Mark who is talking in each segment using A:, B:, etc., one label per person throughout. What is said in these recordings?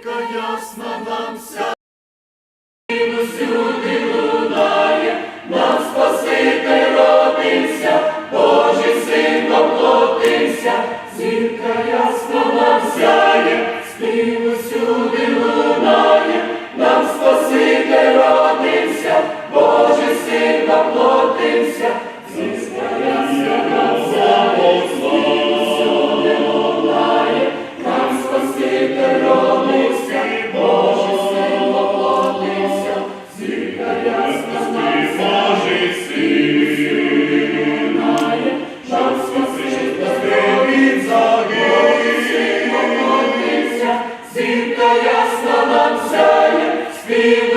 A: зірка ясна нам ся. Зірка ясна нам сяє, спів усюди зірка ясно нам сяє, спів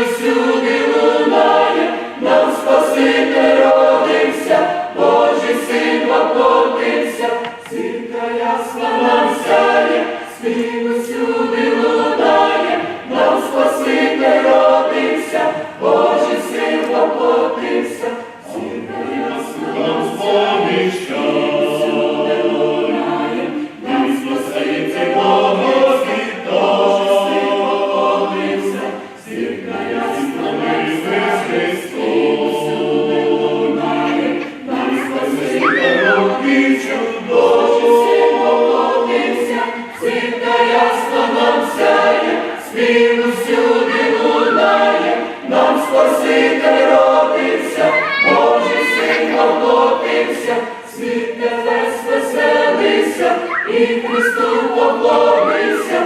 A: спів усюди лунає, нам Спаситель родився, Божий син воплотився, світ небес веселися, і Христу поклонися.